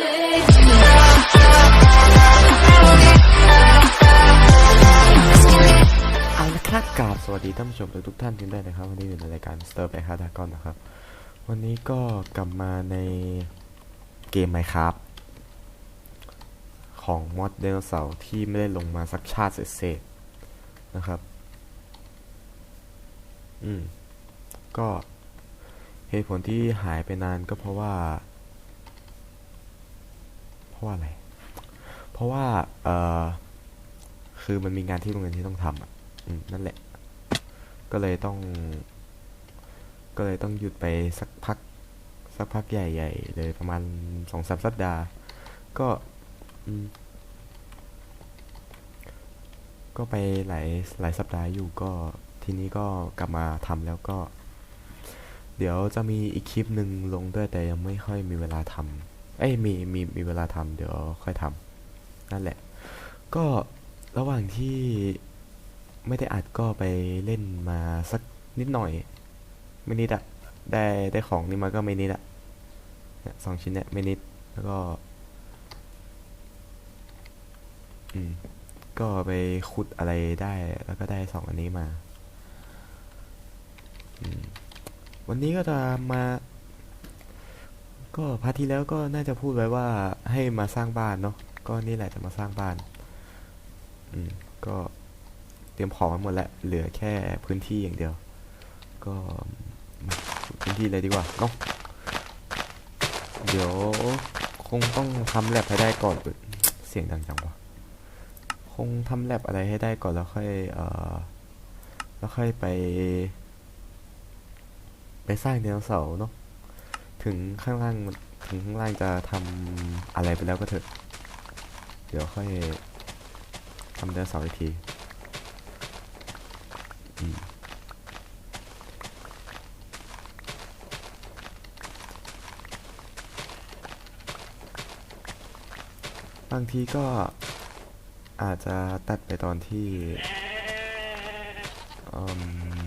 เอาละครับกราบสวัสดีท่านผู้ชมทุกท่านที่ได้นะครับ วันนี้อยู่ในรายการ Stir by h a r d a g o n นะครับ วันนี้ก็กลับมาในเกม Minecraft ของมอดไดโนเสาร์ที่ไม่ได้ลงมาสักชาติเศษๆนะครับ อืม ก็เหตุผลที่หายไปนานก็เพราะว่า ราะว่าอะไร เพราะว่าเออคือมันมีงานที่โรงเรียนที่ต้องทำอะนั่นแหละ ก็เลยต้อง ก็เลยต้องหยุดไปสักพัก สักพักใหญ่ๆเลยประมาณสองสามสัปดาห์ ก็ก็ไปหลายหลายสัปดาห์อยู่ก็ทีนี้ก็กลับมาทำแล้วก็ เดี๋ยวจะมีอีกคลิปหนึ่งลงด้วยแต่ยังไม่ค่อยมีเวลาทำ เอ้ยมีมีมีเวลาทำเดี๋ยวค่อยทำนั่นแหละ ก็ระหว่างที่ไม่ได้อัดก็ไปเล่นมาสักนิดหน่อยไม่นิดอะได้ได้ของนี่มาก็ไม่นิดอะเนี่ยสองชิ้นเนี่ยไม่นิดแล้วก็ อืม ก็ไปขุดอะไรได้ แล้วก็ได้สองอันนี้มาอืมวันนี้ก็จะมา ก็พาร์ทที่แล้วก็น่าจะพูดไว้ว่าให้มาสร้างบ้านเนาะก็นี่แหละจะมาสร้างบ้านอืมก็เตรียมของไว้หมดแล้วเหลือแค่พื้นที่อย่างเดียว ก็พื้นที่เลยดีกว่าเนาะเดี๋ยวคงต้องทำแลบให้ได้ก่อนเสียงดังจังวะคงทำแลบอะไรให้ได้ก่อนแล้วค่อยเอ่อแล้วค่อยไป ไปสร้างไดโนเสาร์เนาะ ถึงข้างล่างถึงข้างล่างจะทำอะไรไปแล้วก็เถอะ เดี๋ยวค่อยทำไดโนเสาอีกทีบางทีก็อาจจะตัดไปตอนที่อืม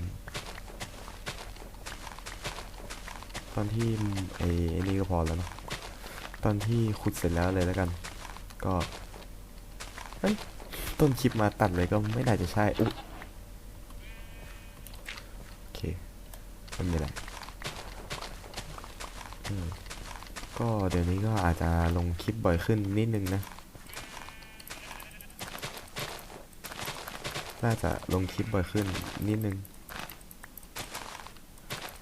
ตอนที่ไอ้นี่ก็พอแล้วเนะตอนที่ขุดเสร็จแล้วเลยแล้วกัน ก็เฮ้ยต้นคลิปมาตัดเลยก็ไม่น่าจะใช่อุ๊โอเคไม่มีอะไรก็เดี๋ยวนี้ก็อาจจะลงคลิปบ่อยขึ้นนิดนึงนะ น่าจะลงคลิปบ่อยขึ้นนิดนึง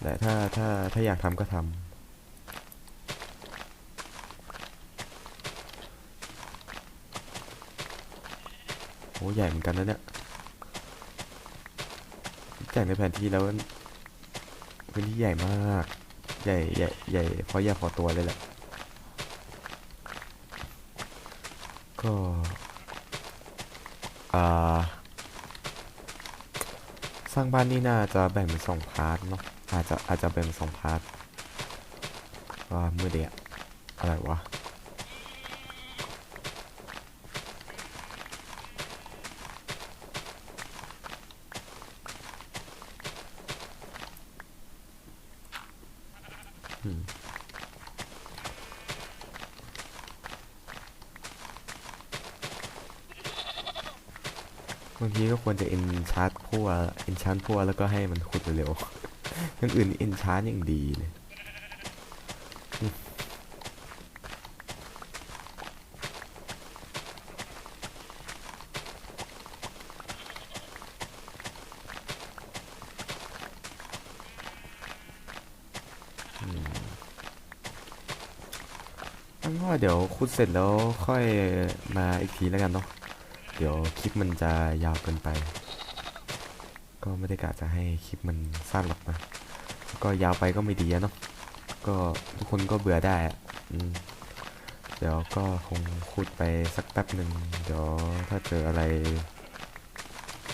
แต่ถ้าถ้าถ้าอยากทำก็ทำโอ้ใหญ่เหมือนกันนะเนี่ยแจากในแผนที่แล้วพื้นที่ใหญ่มาก ใหญ่ใหญ่ใหญ่เพราะใหญ่พอตัวเลยแหละ ก็ อ่า สร้างบ้านนี่น่าจะแบ่งเป็นสองพาร์ทเนาะอาจจะอาจจะแบ่งเป็นสองพาร์ทว่ามือเดียอะไรวะ อืม บางทีก็ ควรจะเอนชาร์ตพัวเอนชาร์ตพัวแล้วก็ให้มันขุดเร็วๆอย่างอื่นเอนชาร์ตอย่างดีเลยงั้นก็เดี๋ยวขุดเสร็จแล้วค่อยมาอีกทีแล้วกันเนาะ ดี๋ยวคลิปมันจะยาวเกินไป ก็ไม่ได้กะจะให้คลิปมันสั้นหรอกนะก็ยาวไปก็ไม่ดีอะเนาะก็ทุกคนก็เบื่อได้อะอืมเดี๋ยวก็คงขุดไปสักแป๊บหนึ่งเดี๋ยวถ้าเจออะไร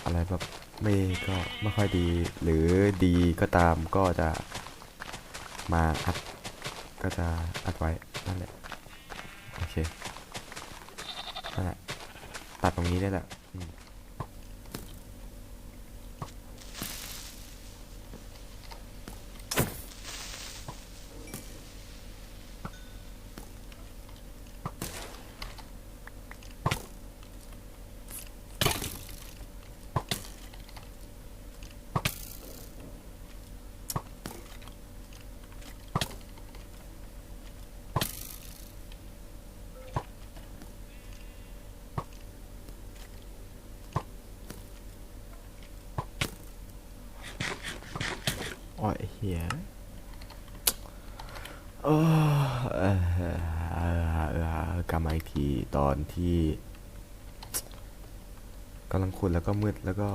อะไรแบบไม่ก็ไม่ค่อยดี หรือดีก็ตามก็จะมาอัดก็จะอัดไว้นั่นแหละโอเคนั่นแหละ ตัดตรงนี้ได้แหละ อืมอ้อยเฮียเออเออเออเออกลับมาอีกทีตอนที่กำลังขุดแล้วก็มืดแล้วก็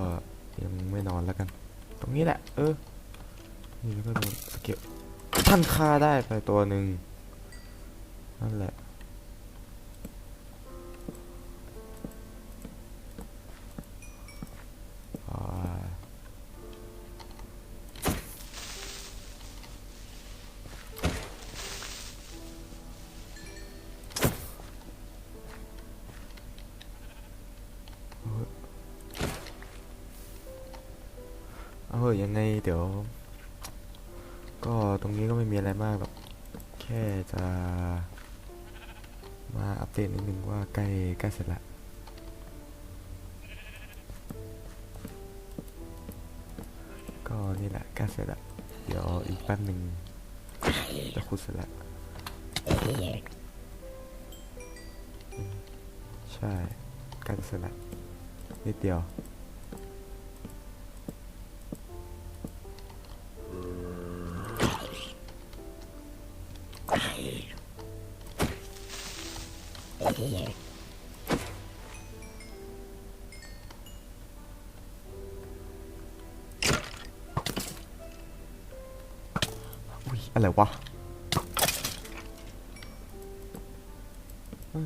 ยังไม่นอนแล้วกัน ตรงนี้แหละ เออ นี่แล้วก็โดนสเก็บท่านฆ่าได้ไปตัวหนึ่งนั่นแหละ เอาเหอะยังไงเดี๋ยว ก็ตรงนี้ก็ไม่มีอะไรมากหรอกแค่จะมาอัปเดตนิดนึงว่าใกล้ใกล้เสร็จละก็นี่แหละใกล้เสร็จละเดี๋ยวอีกแป๊บหนึ่งจะขุดเสร็จละใช่ใกล้เสร็จละนิดเดียว อะไรวะ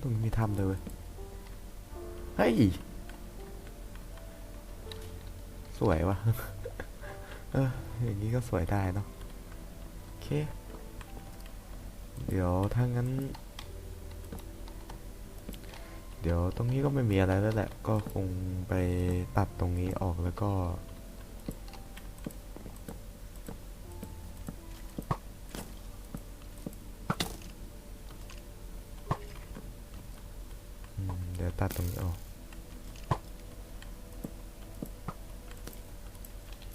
ตรงนี้มีถ้ำเลยเว้ยเฮ้ย สวยวะเอออย่างนี้ก็สวยได้เนาะโอเค เดี๋ยวถ้างั้น เดี๋ยวตรงนี้ก็ไม่มีอะไรแล้วแหละ ก็คงไปตัดตรงนี้ออกแล้วก็ อืมเดี๋ยวตัดตรงนี้ออก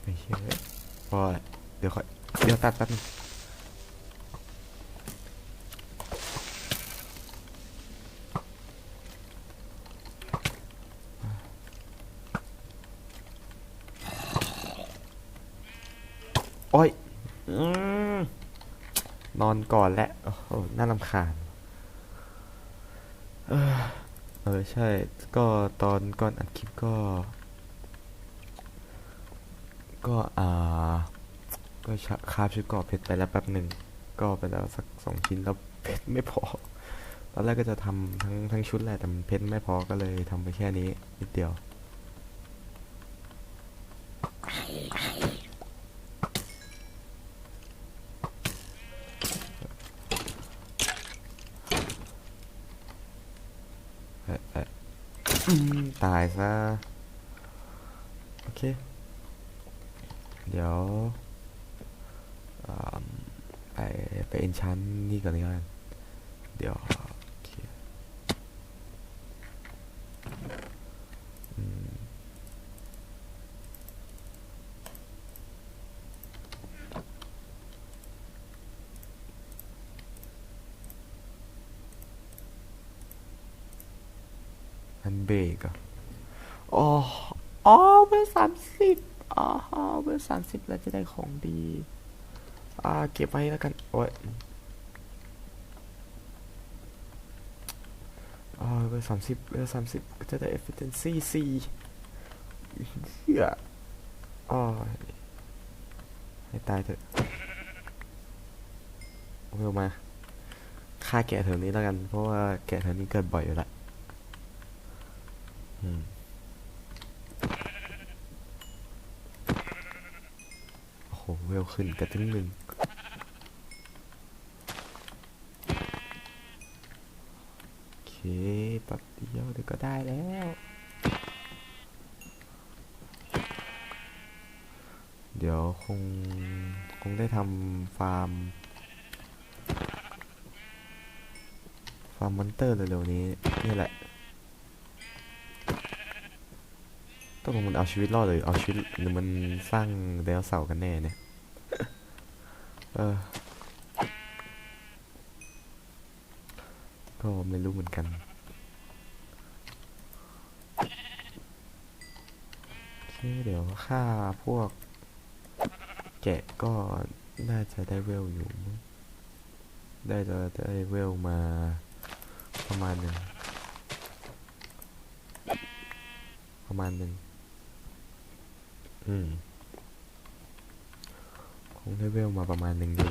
ไม่เชื่อพอละเดี๋ยวค่อยเดี๋ยวตัดแป๊บนึง โอ้ยอืมนอนก่อนแหละโอ้โหน่ารำคาญเออเออใช่ ก็ตอนก่อนอัดคลิปก็ ก็อ่า ก็ชะคาบชุดเกราะเพชรไปแล้วแป๊บหนึ่ง ก็ไปแล้วสักสองชิ้นแล้วเพชรไม่พอ ตอนแรกก็จะทำทั้งทั้งชุดแหละแต่มันเพชรไม่พอก็เลยทำไปแค่นี้นิดเดียว เอ่อเอ่ออื มตายซะโอเค เดี๋ยวไปไปเอนชันนี่ก่อนเลยกันเดี๋ยวโอเคอืมอันเบรกอะอ๋ออ๋อเบอร์สามสิบอ๋อเบอร์ สามสิบแล้วจะได้ของดี อ่า เก็บไว้แล้วกัน โอ้ยอ่าเบอร์สามสิบเบอร์สามสิบก็จะได้ efficiency สี่เหี้ยอ๋อให้ตายเถอะเอเร็วมาฆ่าแกะแถวนี้แล้วกัน เพราะว่าแกะแถวนี้เกิดบ่อยอยู่ละอืม โอ้โห เวลขึ้นกระทึงหนึ่งโอเคแป๊บเดียวเดี๋ยวก็ได้แล้วเดี๋ยวคงคงได้ทำฟาร์ม ฟาร์มมอนเตอร์เร็วๆนี้นี่แหละต้องมันเอาชีวิตรอดหรือเอาชีวิตหรือมันสร้างไดโนเสาร์กันแน่เนี่ย ออ ก็ไม่รู้เหมือนกัน โอเค เดี๋ยวฆ่าพวก แกะก็น่าจะได้เวลอยู่ ได้จะได้เวลมาประมาณหนึ่ง ประมาณหนึ่ง อืม คงได้เวลมาประมาณหนึ่งอยู่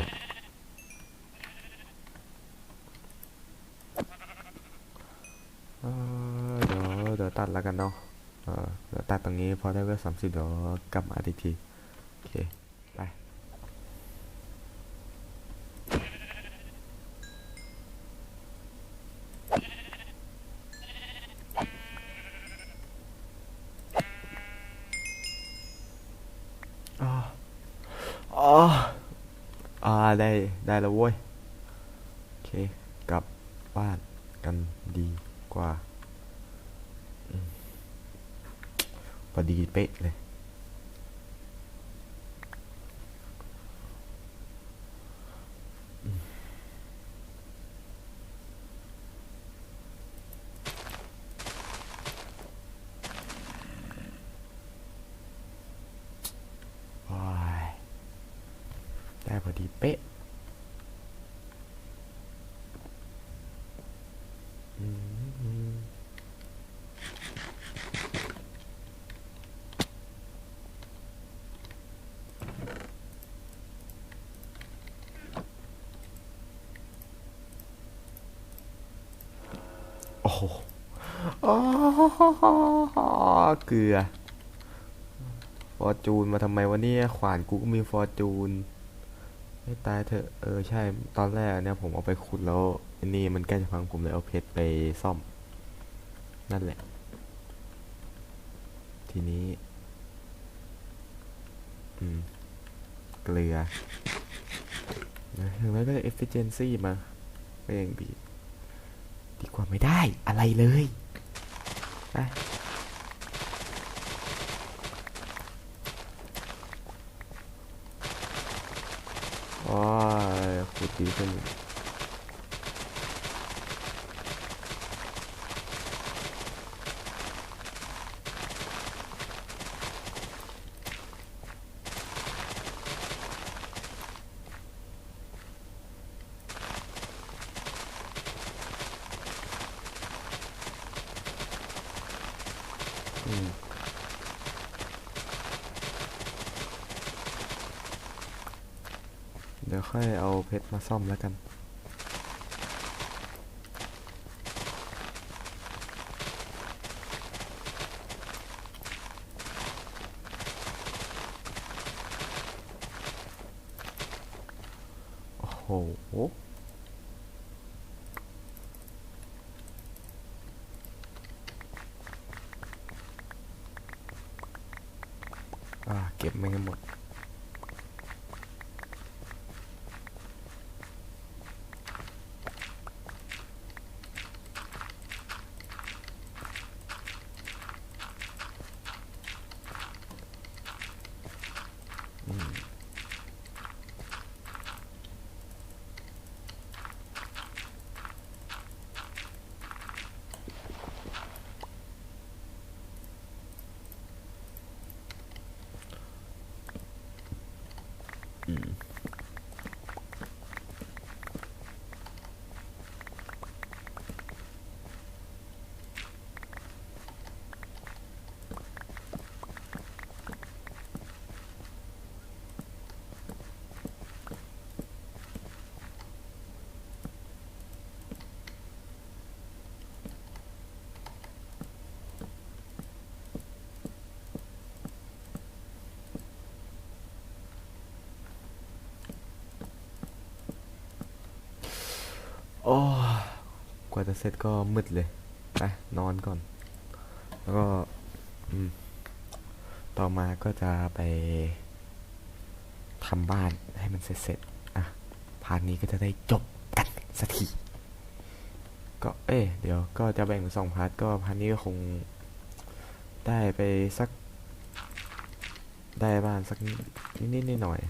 เอ่อเดี๋ยวเดี๋ยวตัดแล้วกันเนาะเดี๋ยวตัดตรงนี้พอได้เวลสามสิบเดี๋ยวกลับมาอีกที โอเค ไป อ๋ออ๋ออ่า ได้แล้วเว้ย โอเค กลับบ้านกันดีกว่าพอดีเป๊ะเลย โอ้ยได้พอดีเป๊ะอืมโอ้โหอ๋อ เกลือ ฟอร์จูนมาทำไมวะเนี่ย ขวานกูก็มีฟอร์จูนให้ตายเถอะ เออใช่ ตอนแรกเนี่ยผมเอาไปขุดแล้วอันนี้มันใกล้จะพังผมเลยเอาเพชรไปซ่อม นั่นแหละ ทีนี้ อืม เกลือนะหรือไม่ก็ efficiency มาก็ยังดีดีกว่าไม่ได้อะไรเลย ไปโอ้ยขุด เดี๋ยวค่อยเอาเพชรมาซ่อมแล้วกัน โอ้โห อ่า เก็บไม่ให้หมด อืม อืม โอ้ยก ว่าจะเสร็จก็มืดเลยไปนอนก่อน แล้วก็ต่อมาก็จะไปทำบ้านให้มันเสร็จๆอะพาร์ทนี้ก็จะได้จบกันสักทีก็เอ้ยเดี๋ยวก็จะแบ่งเป็นสองพาร์ทก็พาร์ทนี้ก็คงได้ไปสัก ได้บ้านสักนิดๆหน่อย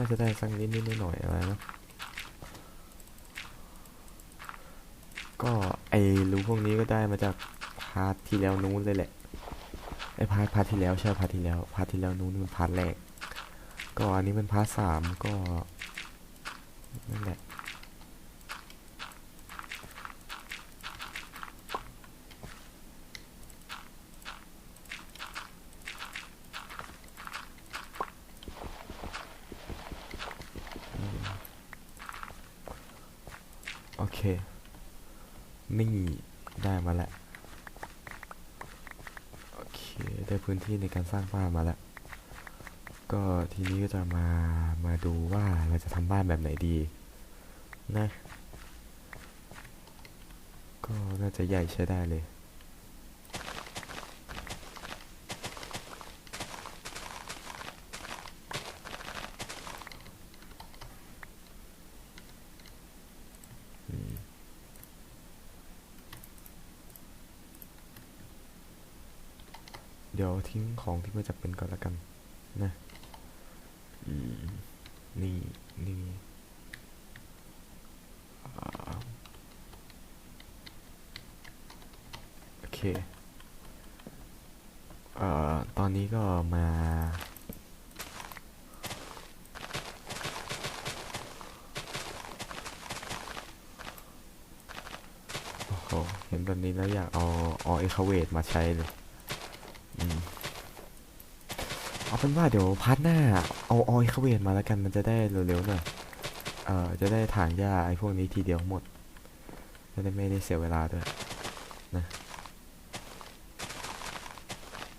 น่าจะได้สักนิดนิดหน่อยอะไรเนะ ก็ไอรู้พวกนี้ก็ได้มาจากพาร์ทที่แล้วนู้นเลยแหละ ไอพาร์ทพาร์ทที่แล้วใช่พาร์ทที่แล้ว พาร์ทที่แล้วนู้นมันพาร์ทแรก ก็อันนี้มันพาร์ทสามก็นั่นแหละ โอ เคนี่ได้มาแล้ว โอเค ได้พื้นที่ในการสร้างบ้านมาแล้ว ก็ทีนี้ก็จะมา มาดูว่าเราจะทำบ้านแบบไหนดี นะ ก็น่าจะใหญ่ใช้ได้เลย อืม เดี๋ยว ทิ้งของที่ไม่จำเป็นก่อนละกันนะนี่นี่โอเคเอ่อตอนนี้ก็มาโอ้โหเห็นแบบนี้แล้วอยากเอาเออเอคาเวทมาใช้เลย อืม เอาเป็นว่าเดี๋ยวพาร์ทหน้าเอาออยเขาเวทมาแล้วกันมันจะได้เร็วๆหน่อยเอ่อจะได้ถางหญ้าไอ้พวกนี้ทีเดียวหมดจะได้ไม่ได้เสียเวลาด้วยนะ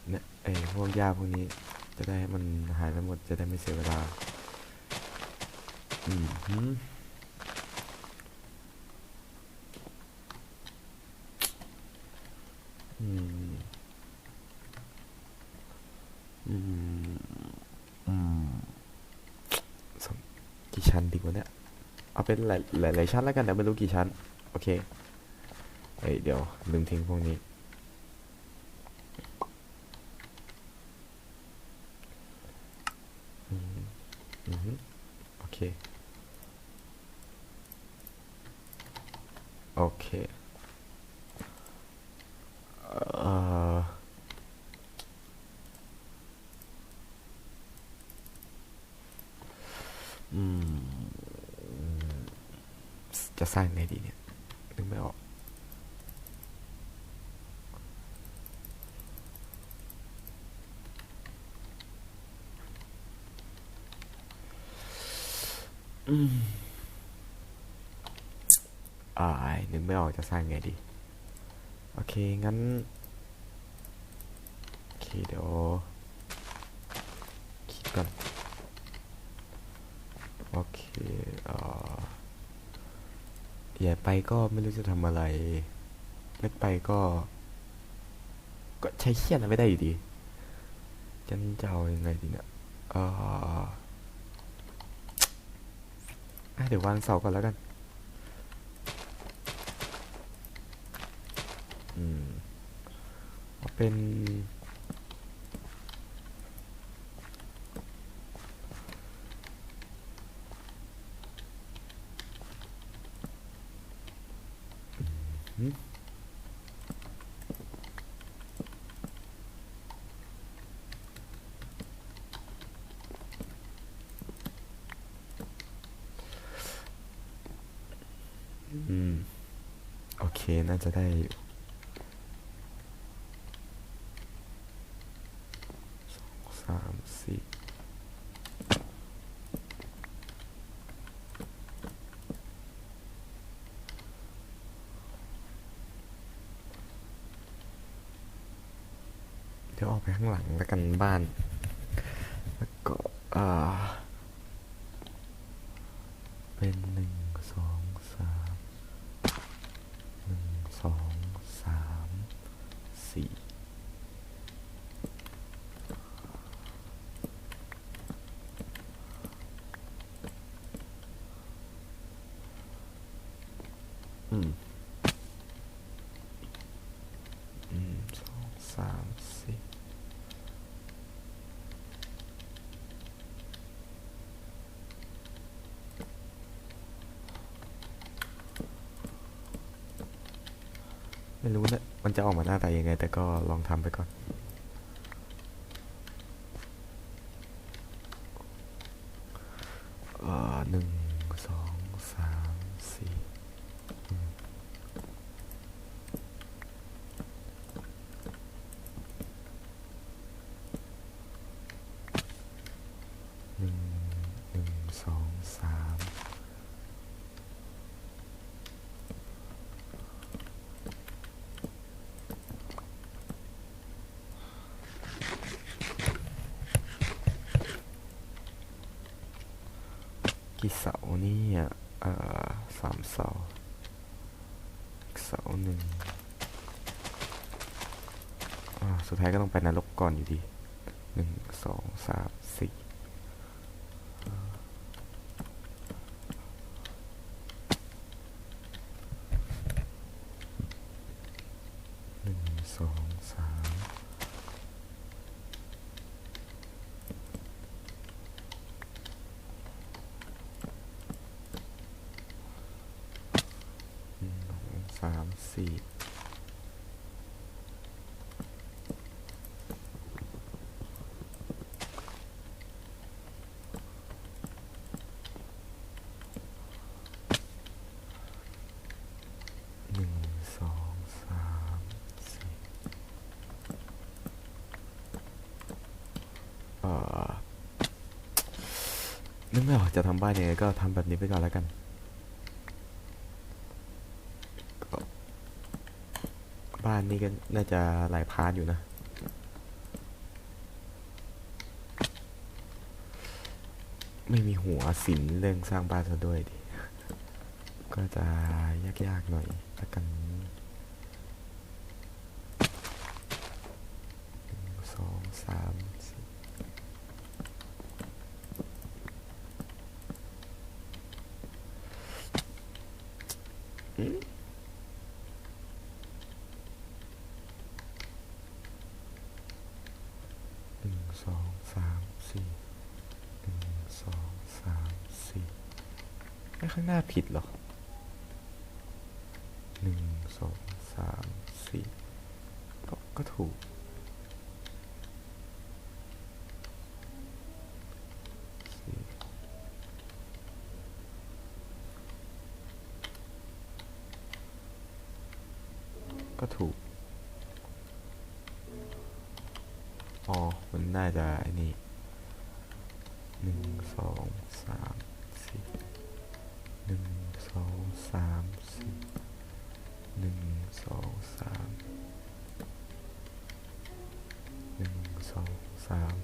เนี่ยไอ้พวกหญ้าพวกนี้จะได้ให้มันหายไปหมดจะได้ไม่เสียเวลาอืมอืมอืม อืมสองกี่ ชั้นดีกว่าเนี่ย เอาเป็นหลายหลายหลายชั้นแล้วกันแต่ไม่รู้กี่ชั้น โอเค เฮ้ย เดี๋ยวลืมทิ้งพวกนี้ อืมอืมโอเค โอเค เอ่อ อืม จะสร้างไงดีเนี่ยนึกไม่ออก อ่านึกไม่ออกจะสร้างไงดี โอเค งั้น โอเค เดี๋ยว คิดก่อน โอเคเอ่อใหญ่ไปก็ไม่รู้จะทำอะไรเล็กไปก็ ก็ใช้เขียนไม่ได้อยู่ดีจะจะเอายังไงดีเนี่ยเอ่อ เดี๋ยววางเสาก่อนแล้วกัน อืมเป็น หืมอืม โอ เคน่าจะได้อยู่สองสามสี่เดี๋ยวออกไปข้างหลังแล้วกันบ้าน แล้วก็อ่าเป็นหนึ่งสองสามหนึ่งสองสามสี่ อืมอืมสองสามสี่รู้นะมันจะออกมาหน้าตายังไง แต่ก็ลองทำไปก่อน กี่เสาเนี่ยเอ่อสามเสาอีกเสาหนึ่งสุดท้ายก็ต้องไปนรกก่อนอยู่ดีหนึ่งสองสามสี่หนึ่งสองสามหนึ่งสองสามสี่หนึ่งสองสามสี่เอ่อนึ กไม่ออกจะทำบ้านยังไงก็ทำแบบนี้ไปก่อนแล้วกันบ้านนี่ก็น่าจะหลายพาร์ทอยู่นะ ไม่มีหัวศิลป์เรื่องสร้างบ้านซะด้วยดิ ก็จะยากๆหน่อยละกันหนึ่งสองสามสี่อืมหนึ่ง สองสามสี่หนึ่งสองสามสี่ไม่ข้างหน้าผิดหรอหนึ่งสองสามสี่ก็ก็ถูกก็ถูก น่าจะไอ้นี่หนึ่งสองสามสี่หนึ่งสองสามสี่หนึ่งสองสามหนึ่งสองสาม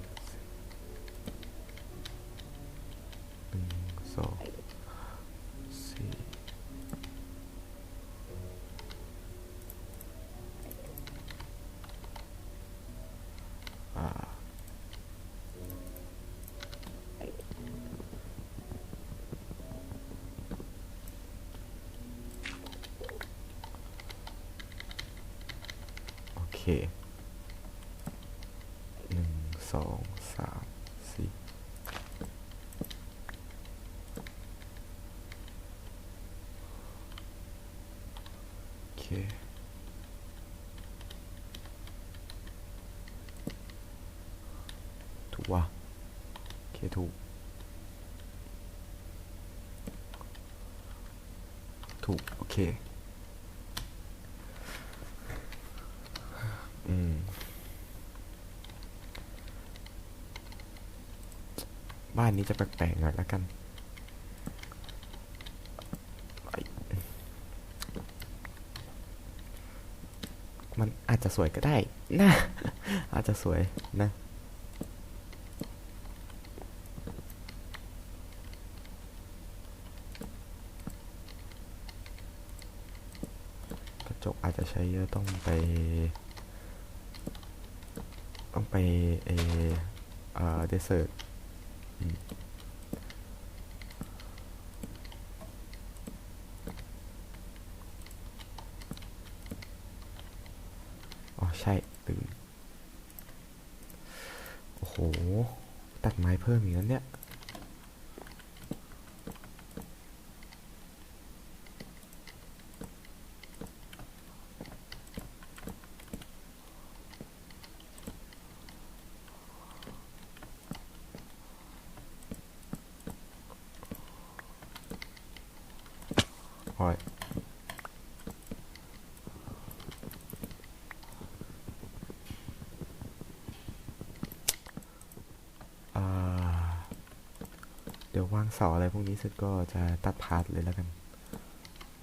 หนึ่งสองสามสี่โอเคถูกว่ะโอเคถูก ถูก โอเค บ้านนี้จะแปลกๆหน่อยละกันมันอาจจะสวยก็ได้นะอาจจะสวยนะกระจกอาจจะใช้เยอะต้องไป ต้องไปเอเอ่อเดสเซอร์ อ๋อ ใช่ลืมโอ้โห ตัดไม้เพิ่มอีกแล้วเนี่ย โเสาอะไรพวกนี้เสร็จก็จะตัดพาร์ทเลยแล้วกัน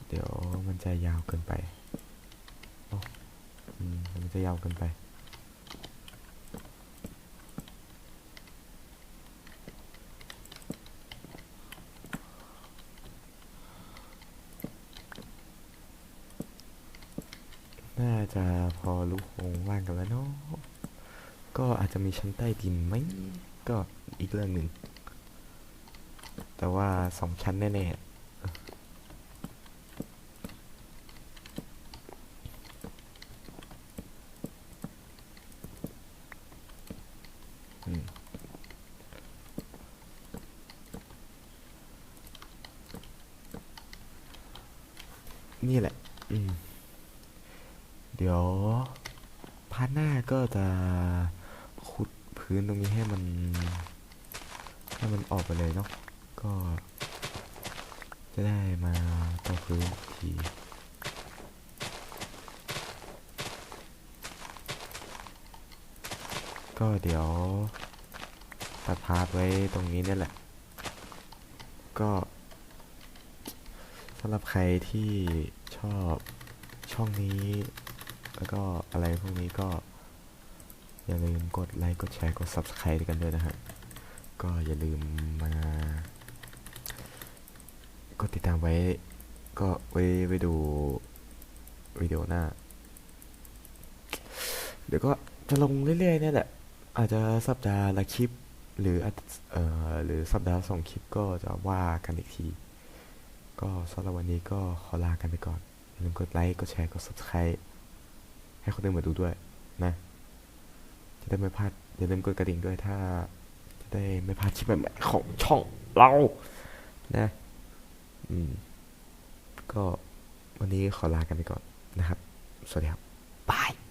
เดี๋ยวมันจะยาวเกินไปเนาะอืมมันจะยาวเกินไป น่าจะพอรู้โครงว่างกันแล้วเนาะ ก็อาจจะมีชั้นใต้ดินไหม ก็อีกเรื่องหนึ่ง แต่ว่าสองชั้นแน่ๆอืมนี่แหละ อืม เดี๋ยวพาร์ทหน้าก็จะขุดพื้นตรงนี้ให้มัน ให้มันออกไปเลยเนาะ ก็จะได้มาต่อพื้นอีกที ก็เดี๋ยวตัดพาร์ทไว้ตรงนี้เนี่ยแหละ ก็สำหรับใครที่ชอบช่องนี้ แล้วก็อะไรพวกนี้ก็ อย่าลืมกดไลค์กดแชร์กด Subscribe กันด้วยนะฮะก็อย่าลืมมากดติดตามไว้ ก็ไว้ไว้ดูวิดีโอหน้า เดี๋ยวก็จะลงเรื่อยๆเนี่ยแหละ อาจจะสัปดาห์ละคลิป หรือเอ่อหรือสัปดาห์ลสองคลิปก็จะว่ากันอีกที ก็สำหรับวันนี้ก็ขอลากันไปก่อน อย่าลืมกดไลค์ กดแชร์ กด Subscribe ให้คนอื่นมาดูด้วยนะ จะได้ไม่พลาด อย่าลืมกดกระดิ่งด้วยถ้า จะได้ไม่พลาดคลิปใหม่ๆของช่องเรา นะ อืม ก็วันนี้ขอลากันไปก่อนนะครับ สวัสดีครับบาย